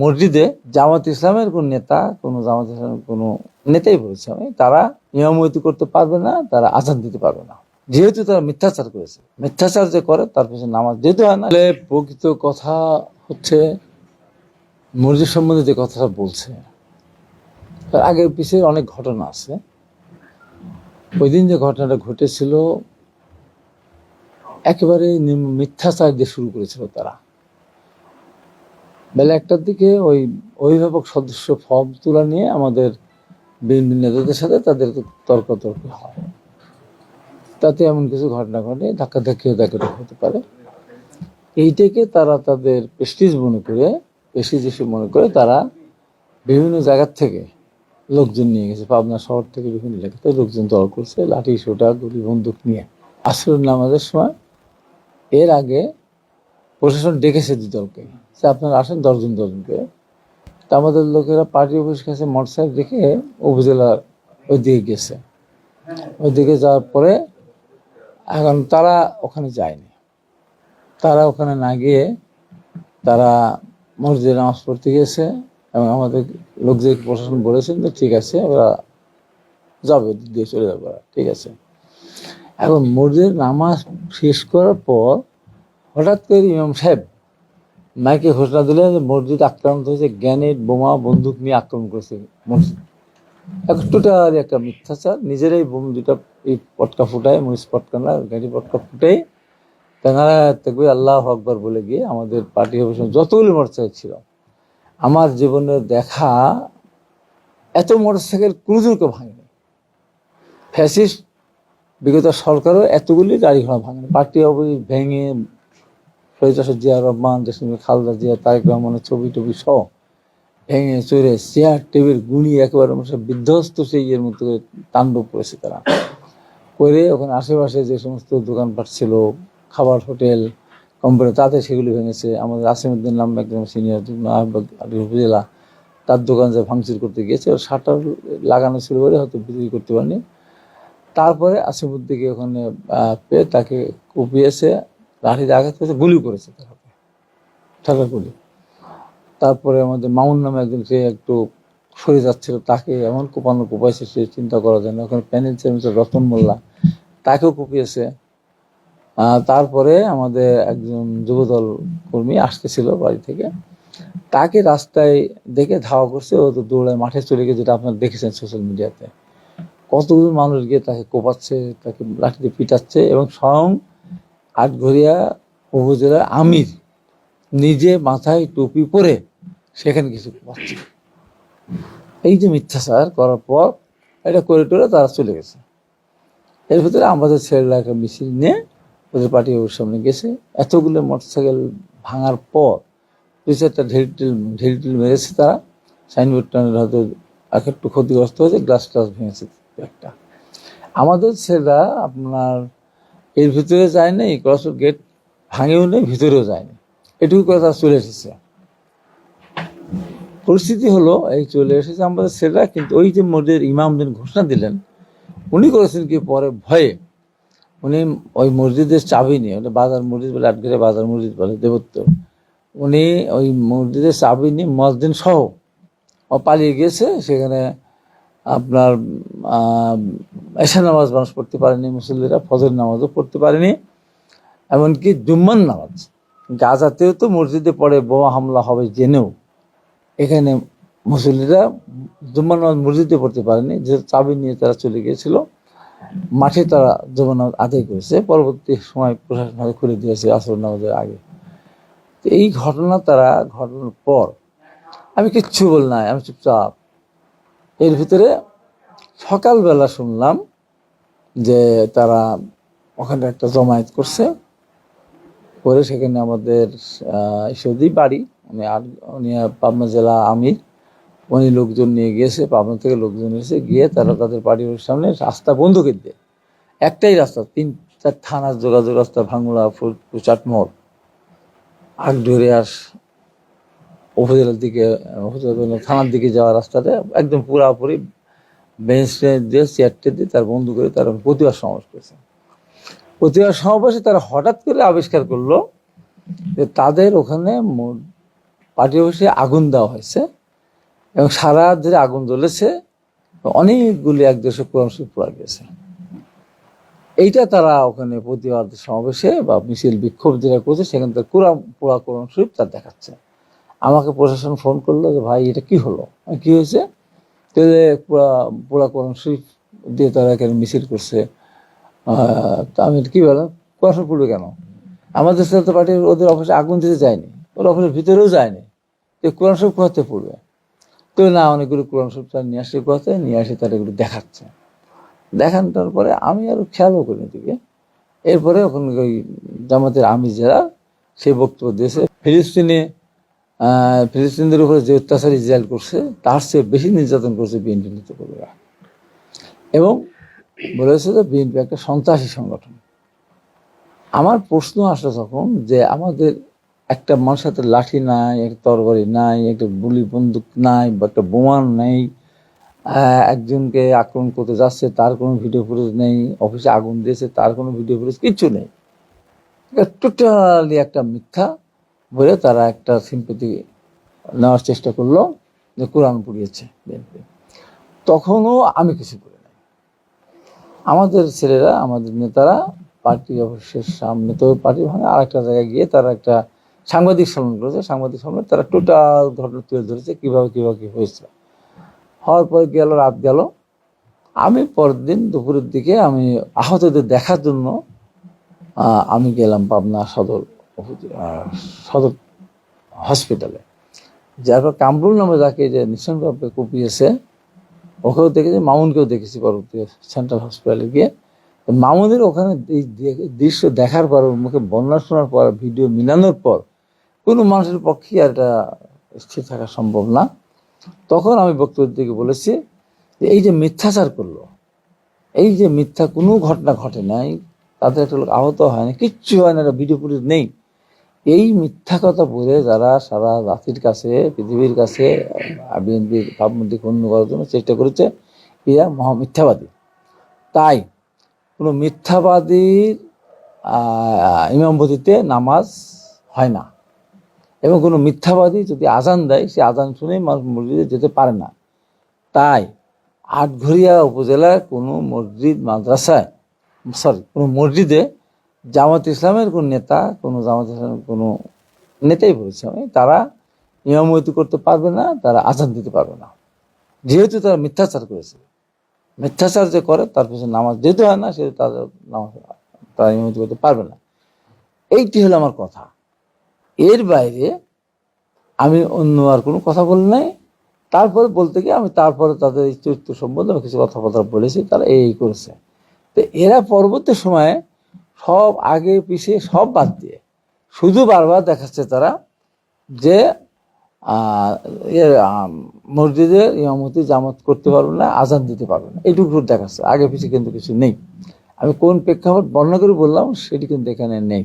মসজিদে জামাত ইসলামের কোন নেতা, কোন জামাত ইসলামের কোন নেতাই বলেছে আমি, তারা নিয়মিত করতে পারবে না, তারা আজান দিতে পারবে না। যেহেতু তারা মিথ্যাচার করেছে, মিথ্যাচার যে করে, তার পিছনে নামাজ যেহেতু হয় না। প্রকৃত কথা হচ্ছে, মসজিদ সম্বন্ধে যে কথাটা বলছে, তার আগের পিছিয়ে অনেক ঘটনা আছে। ওই দিন যে ঘটনাটা ঘটেছিল, একেবারে মিথ্যাচার দিয়ে শুরু করেছিল তারা। বেলা একটার দিকে ওই অভিভাবক সদস্য ফর্ম তোলা নিয়ে আমাদের বিএনপি নেতাদের সাথে তাদের তর্কাতর্ক হয়। তাতে এমন কিছু ঘটনা ঘটে ধাক্কাধাক্কিও দেখা হতে পারে। এইটাকে তারা তাদের প্রেস্টিজ মনে করে প্রেস্টিজ হিসেবে মনে করে তারা বিভিন্ন জায়গার থেকে লোকজন নিয়ে গেছে। পাবনা শহর থেকে বিভিন্ন এলাকাতে লোকজন দল করছে, লাঠি সোটা গুলি বন্দুক নিয়ে। আসর নামাজের সময় এর আগে প্রশাসন ডেকেছে দুই দলকে। যে আপনারা আসেন দশজন, দশজনকে। তা আমাদের লোকেরা পার্টি অফিস কাছে মোটরসাইকেল উপজেলার ওই দিকে গেছে। ওই দিকে যাওয়ার পরে এখন তারা ওখানে যায়নি। তারা ওখানে না গিয়ে তারা মসজিদে নামাজ পড়তে গেছে এবং আমাদের লোকদের প্রশাসন বলেছেন যে ঠিক আছে, ওরা যাবে দিয়ে চলে যাবে ঠিক আছে। এখন মসজিদের নামাজ শেষ করার পর হঠাৎ করে ইমাম সাহেব মাইকে ঘোষণা দিলেন মসজিদ আক্রান্ত হয়েছে গ্যানেট বোমা বন্দুক নিয়ে আক্রমণ করেছে মসজিদ। এখন টোটালি একটা মিথ্যাচার। নিজেরাই বোম দুটা এই পটকা ফুটায় মরিচ পটকা না, গাড়ি পটকা ফুটাই তেনারা দেখবে আল্লাহ আকবর বলে গিয়ে আমাদের পার্টি অফিসে যতগুলি মোটরসাইকেল ছিল, আমার জীবনে দেখা এত মোটরসাইকেল কোনোদিনকে ভাঙেনি। ফ্যাসিস্ট, বিগত সরকারও এতগুলি গাড়ি ঘোড়া ভাঙেনি। পার্টি অফিস ভেঙে রাষ্ট্র জিয়া রহমান দেশমী খালদা জিয়া, তারেক রহমানের ছবি টবি সহ ভেঙে চড়ে চেয়ার টেবিল গুনি একেবারে বিধ্বস্ত সেই ইয়ের মতো করে তাণ্ডব করেছে তারা। করে ওখানে আশেপাশে যে সমস্ত দোকানপাট ছিল, খাবার হোটেল, কোম্পানি, তাতে সেগুলি ভেঙেছে। আমাদের আসিমুদ্দিন নাম একজন সিনিয়র উপজেলা, তার দোকান যে ভাঙচুর করতে গিয়েছে, ওর শাটার লাগানো ছিল বলে হয়তো বিক্রি করতে পারেনি। তারপরে আসিমুদ্দিকে ওখানে পেয়ে তাকে কুপিয়েছে। লাঠিতে আঘাত করেছে গুলি করেছে তার হাতে। গুলি। তারপরে আমাদের মামুন নামে একজন, সে একটু সরে যাচ্ছিল, তাকে এমন কোপানো, কোপাইছে, সে চিন্তা করা যায় না। ওখানে প্যানেল চেয়ারম্যান রতন মোল্লা, তাকেও কুপিয়েছে। তারপরে আমাদের একজন যুবদল কর্মী আসতেছিল বাড়ি থেকে। তাকে রাস্তায় দেখে ধাওয়া করছে, ও তো দৌড়ায় মাঠে চলে গিয়ে যেটা আপনারা দেখেছেন সোশ্যাল মিডিয়াতে কতগুলো মানুষ গিয়ে তাকে কোপাচ্ছে, তাকে লাঠিতে পিটাচ্ছে এবং স্বয়ং আটঘরিয়া উপজেলার আমির নিজে মাথায় টুপি পরে সেখানে কিছু পাচ্ছে এই যে মিথ্যাচার করার পর এটা করে টোরে তারা চলে গেছে। এর ভিতরে আমাদের ছেলেরা একটা মিছিল নিয়ে ওদের পার্টি ওর সামনে গেছে। এতগুলো মোটরসাইকেল ভাঙার পর দুই চারটা ঢিল টিল ঢিল টিল মেরেছে তারা। সাইনবোর্ড টানের হয়তো এক একটু ক্ষতিগ্রস্ত হয়েছে গ্লাস টাস ভেঙেছে একটা। আমাদের ছেলেরা আপনার এর ভিতরে যায় নাই, ক্রসের গেট ভাঙেও নেই, ভিতরেও যায়নি এটুকু কথা চলে এসেছে। পরিস্থিতি হলো, এই চলে এসেছে আমাদের ছেলেরা কিন্তু ওই যে মসজিদের ইমাম দিন ঘোষণা দিলেন, উনি করেছেন কি পরে ভয়ে। উনি ওই মসজিদের চাবি নিয়ে ওটা বাজার মসজিদ বলে আটঘরে বাজার মসজিদ বলে দেবত্ব উনি ওই মসজিদের চাবি নিয়ে মসজিদ সহ পালিয়ে গেছে সেখানে আপনার এশা নামাজ মানুষ পড়তে পারেনি, মুসল্লিরা ফজর নামাজও পড়তে পারেনি, এমনকি জুম্মান নামাজ। গাজাতেও তো মসজিদে পড়ে, বোমা হামলা হবে জেনেও। এখানে মুসল্লিরা জুম্মান নামাজ মসজিদে পড়তে পারেনি, যে চাবি নিয়ে তারা চলে গিয়েছিল, মাঠে তারা জুম্মান নামাজ আদায় করেছে, পরবর্তী সময় প্রশাসন খুলে দিয়েছে আসর নামাজের আগে। তো এই ঘটনা তারা ঘটনার পর, আমি কিচ্ছু বল নাই, আমি চুপচাপ। এর ভিতরে সকালবেলা শুনলাম যে তারা ওখানে একটা জমায়েত করছে। করে সেখানে আমাদের ঈশ্বরদী বাড়ি উনি আর, উনি পাবনা জেলা আমির, উনি লোকজন নিয়ে গিয়েছে, পাবনা থেকে লোকজন এসে গিয়ে তারা তাদের বাড়ির সামনে রাস্তা বন্ধ করে দেয়। একটাই রাস্তা, তিন, চার থানার যোগাযোগ রাস্তা, ভাঙ্গুলা চাটমোড় আগডরিয়ার উপজেলার দিকে থানার দিকে যাওয়ার রাস্তাতে একদম পুরাপুরি বেঞ্চ দিয়ে চেয়ার টেয়ার দিয়ে তার বন্ধু করে তারা প্রতিবাদ সমাবেশ করেছে। প্রতিবাদ সমাবেশে তারা হঠাৎ করে আবিষ্কার করল যে তাদের ওখানে পার্টি অফিসে আগুন দেওয়া হয়েছে এবং সারা ধরে আগুন জ্বলেছে। অনেকগুলি এক দেশে কোরআন শরীফ পড়া গেছে। এইটা তারা ওখানে প্রতিবাদ সমাবেশে বা মিছিল বিক্ষোভ যেটা করছে সেখান থেকে কোরআন পোড়া কোরআন শরীফ তার দেখাচ্ছে। আমাকে প্রশাসন ফোন করল যে ভাই এটা কি হলো? আমি, কি হয়েছে? তো যে পোড়া পোড়া কোরআন শরীফ দিয়ে তারা এখানে মিছিল করছে। আমি কি বললাম কোরআন পড়বে কেন? আমাদের সাথে পার্টির ওদের অফিসে আগুন দিতে যায়নি। ওর অফিসের ভিতরেও যায়নি। তো কোরআন শরীফ কোথাতে পড়বে? তো না অনেকগুলো কোরআন শরীফ তারা নিয়ে আসছে কোথাতে নিয়ে আসে তারা এগুলো দেখাচ্ছে। দেখানোর পরে আমি আর খেয়ালও করিনি দিকে এরপরে ওখানে ওই জামাতের আমি যারা সেই বক্তব্য দিয়েছে। ফিলিস্তিনে ফিলিস্তিনদের উপরে যে অত্যাচার ইসরায়েল করছে, তার চেয়ে বেশি নির্যাতন করছে বিএনপি নেতৃত্বরা এবং বলেছে যে বিএনপি একটা সন্ত্রাসী সংগঠন। আমার প্রশ্ন আসলো তখন যে আমাদের একটা মানুষের হাতে লাঠি নাই, একটা তরবারি নাই, একটা গুলি বন্দুক নাই, বা একটা বোমা নেই একজনকে আক্রমণ করতে যাচ্ছে, তার কোনো ভিডিও ফুটেজ নেই, অফিসে আগুন দিয়েছে, তার কোনো ভিডিও ফুটেজ কিচ্ছু নেই। টোটালি একটা মিথ্যা বলে তারা একটা সিম্পতি নেওয়ার চেষ্টা করল যে কোরআন পুড়িয়েছে। বিএনপি তখনও আমি কিছু করি নাই। আমাদের ছেলেরা, আমাদের নেতারা পার্টি অফিসের সামনে, তো পার্টি ভাঙে আর একটা জায়গায় গিয়ে তারা একটা সাংবাদিক সম্মেলন করেছে। সাংবাদিক সম্মেলন তারা টোটাল ঘটনা তুলে ধরেছে কীভাবে কীভাবে, কী হয়েছে। হওয়ার পর গেল, রাত গেল। আমি পরের দিন দুপুরের দিকে আমি আহতদের দেখার জন্য আমি গেলাম পাবনা সদর সদর হসপিটালে যার পর কামরুল নামে যাকে যে নৃশংসভাবে কুপিয়েছে ওকেও দেখেছি, মামুনকেও দেখেছি পরবর্তী সেন্ট্রাল হসপিটালে গিয়ে। মামুনের ওখানে দৃশ্য দেখার পর, মুখে বন্যা শোনার পর, ভিডিও মিলানোর পর, কোনো মানুষের পক্ষে আর এটা স্থির থাকা সম্ভব না। তখন আমি বক্তব্য দিকে বলেছি যে, এই যে মিথ্যাচার করল, এই যে মিথ্যা কোনো ঘটনা ঘটে নাই তাদের একটা লোক আহত হয় না, কিচ্ছু হয় না ভিডিও ফুটেজ নেই। এই মিথ্যা কথা বলে যারা সারা জাতির কাছে, পৃথিবীর কাছে বিএনপির ভাবমূর্তি ক্ষুণ্ণ করার জন্য চেষ্টা করেছে, এরা মহা মিথ্যাবাদী। তাই কোনো মিথ্যাবাদীর ইমামবতিতে নামাজ হয় না। এবং কোনো মিথ্যাবাদী যদি আজান দেয়, সে আজান শুনেই মানুষ মসজিদে যেতে পারে না। তাই আটঘরিয়া উপজেলার কোনো মসজিদ, মাদ্রাসায় সরি কোনো মসজিদে জামাত ইসলামের কোন নেতা, কোনো জামাত ইসলামের কোনো নেতাই বলেছে আমি, তারা ইমামতি করতে পারবে না, তারা আজান দিতে পারবে না। যেহেতু তারা মিথ্যাচার করেছে। মিথ্যাচার যে করে, তার পিছনে নামাজ যেতে হয় না, সেহেতু তাদের নামাজ, তারা ইমামতি করতে পারবে না। এইটি হলো আমার কথা। এর বাইরে আমি অন্য আর কোনো কথা বলি নাই। তারপরে বলতে গিয়ে আমি তারপরে তাদের চরিত্র সম্বন্ধে কিছু কথাবার্তা বলেছি, তারা এই করেছে। তো এরা পরবর্তী সময়ে সব আগে পিছিয়ে সব বাদ দিয়ে। শুধু বারবার দেখাচ্ছে তারা যে মসজিদে ইমামতি জামাত করতে পারবে না, আজান দিতে পারবে না। এইটুকু দেখাচ্ছে। আগে পিছিয়ে কিন্তু কিছু নেই। আমি কোন প্রেক্ষাপট বর্ণনা করে বললাম, সেটি কিন্তু এখানে নেই।